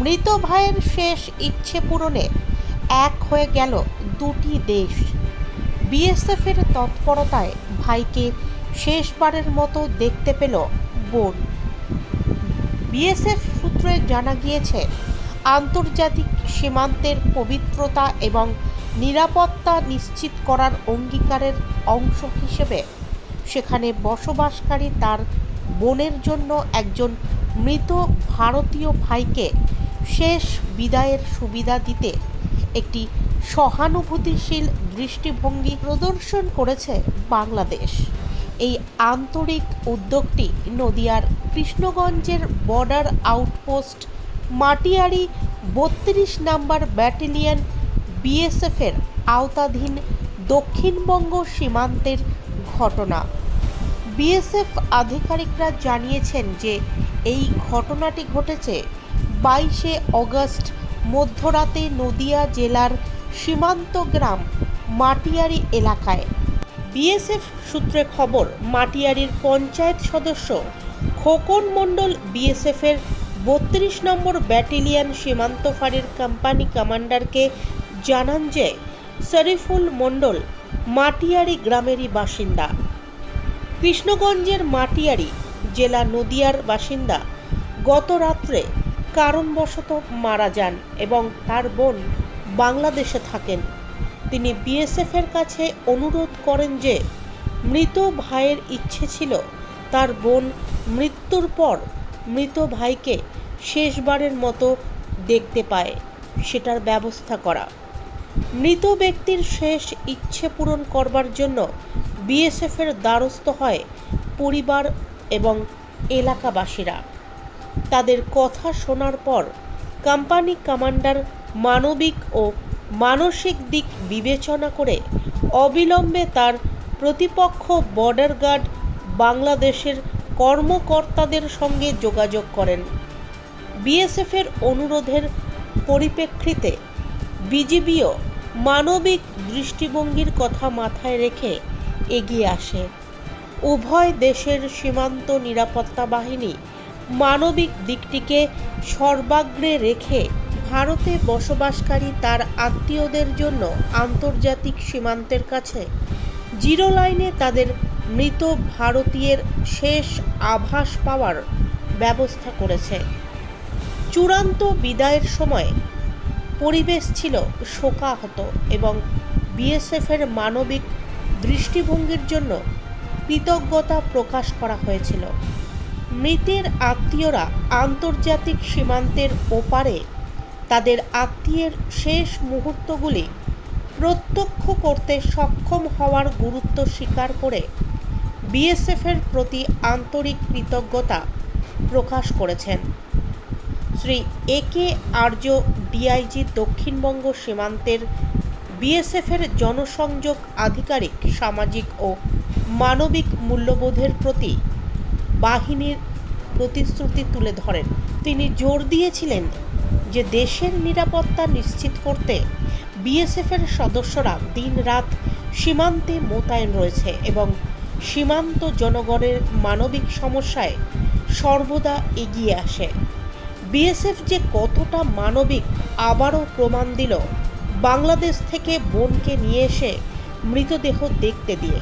মৃত ভাইয়ের শেষ ইচ্ছে পূরণে এক হয়ে গেল দুটি দেশ। বিএসএফের তৎপরতায় ভাইকে শেষবারের মতো দেখতে পেল বোন। বিএসএফ সূত্রে জানা গিয়েছে, আন্তর্জাতিক সীমান্তের পবিত্রতা এবং নিরাপত্তা নিশ্চিত করার অঙ্গীকারের অংশ হিসেবে সেখানে বসবাসকারী তার বোনের জন্য একজন মৃত ভারতীয় ভাইকে শেষ বিদায়ের সুবিধা দিতে একটি সহানুভূতিশীল দৃষ্টিভঙ্গি প্রদর্শন করেছে বাংলাদেশ। এই আন্তরিক উদ্যোগটি নদিয়ার কৃষ্ণগঞ্জের বর্ডার আউটপোস্ট মাটিয়ারি বত্রিশ নাম্বার ব্যাটালিয়ন বিএসএফের আওতাধীন দক্ষিণবঙ্গ সীমান্তের ঘটনা। বিএসএফ আধিকারিকরা জানিয়েছেন যে এই ঘটনাটি ঘটেছে বাইশে অগস্ট, মধ্যরাতে নদিয়া জেলার সীমান্ত গ্রাম মাটিয়ারি এলাকায়। বিএসএফ সূত্রে খবর, মাটিয়ারির পঞ্চায়েত সদস্য খোকন মণ্ডল বিএসএফের বত্রিশ নম্বর ব্যাটালিয়ন সীমান্ত ফাঁড়ির কোম্পানি কমান্ডারকে জানান যে, শরীফুল মণ্ডল মাটিয়ারি গ্রামেরই বাসিন্দা। কৃষ্ণগঞ্জের মাটিয়ারি জেলা নদিয়ার বাসিন্দা। গত রাত্রে কারণবশত মারা যান এবং তার বোন বাংলাদেশে থাকেন। তিনি বিএসএফের কাছে অনুরোধ করেন যে, মৃত ভাইয়ের ইচ্ছে ছিল তার বোন মৃত্যুর পর মৃত ভাইকে শেষবারের মতো দেখতে পায়, সেটার ব্যবস্থা করা। মৃত ব্যক্তির শেষ ইচ্ছে পূরণ করবার জন্য বিএসএফের দ্বারস্থ হয় পরিবার এবং এলাকাবাসীরা। তাদের কথা শোনার পর কোম্পানি কমান্ডার মানবিক ও মানসিক দিক বিবেচনা করে অবিলম্বে তার প্রতিপক্ষ বর্ডার গার্ড বাংলাদেশের কর্মকর্তাদের সঙ্গে যোগাযোগ করেন। বিএসএফের অনুরোধের পরিপ্রেক্ষিতে বিজিবিও মানবিক দৃষ্টিভঙ্গির কথা মাথায় রেখে এগিয়ে আসে। উভয় দেশের সীমান্ত নিরাপত্তা বাহিনী মানবিক দিকটিকে সর্বাগ্রে রেখে ভারতে বসবাসকারী তার আত্মীয়দের জন্য আন্তর্জাতিক সীমান্তের কাছে। জিরো লাইনে তাদের মৃত ভারতীয়ের শেষ আভাস পাওয়ার ব্যবস্থা করেছে। চূড়ান্ত বিদায়ের সময় পরিবেশ ছিল শোকাহত এবং বিএসএফের মানবিক দৃষ্টিভঙ্গির জন্য কৃতজ্ঞতা প্রকাশ করা হয়েছিল। মৃতের আত্মীয়রা আন্তর্জাতিক সীমান্তের ওপারে। তাদের আত্মীয়ের শেষ মুহূর্তগুলি প্রত্যক্ষ করতে সক্ষম হওয়ার গুরুত্ব স্বীকার করে বিএসএফের প্রতি আন্তরিক কৃতজ্ঞতা প্রকাশ করেছেন। Shri A K Arya DIG Dakshinbanga সীমান্তের বিএসএফের জনসংযোগ আধিকারিক, সামাজিক ও মানবিক মূল্যবোধের প্রতি বাহিনীর প্রতিশ্রুতি তুলে ধরেন। তিনি জোর দিয়েছিলেন যে দেশের নিরাপত্তা নিশ্চিত করতে বিএসএফের সদস্যরা দিনরাত সীমান্তে মোতায়েন রয়েছে এবং সীমান্ত জনগণের মানবিক সমস্যায় সর্বদা এগিয়ে আসে। বিএসএফ যে কতটা মানবিক আবারও প্রমাণ দিল বাংলাদেশ থেকে বোনকে নিয়ে এসে মৃতদেহ দেখতে দিয়ে।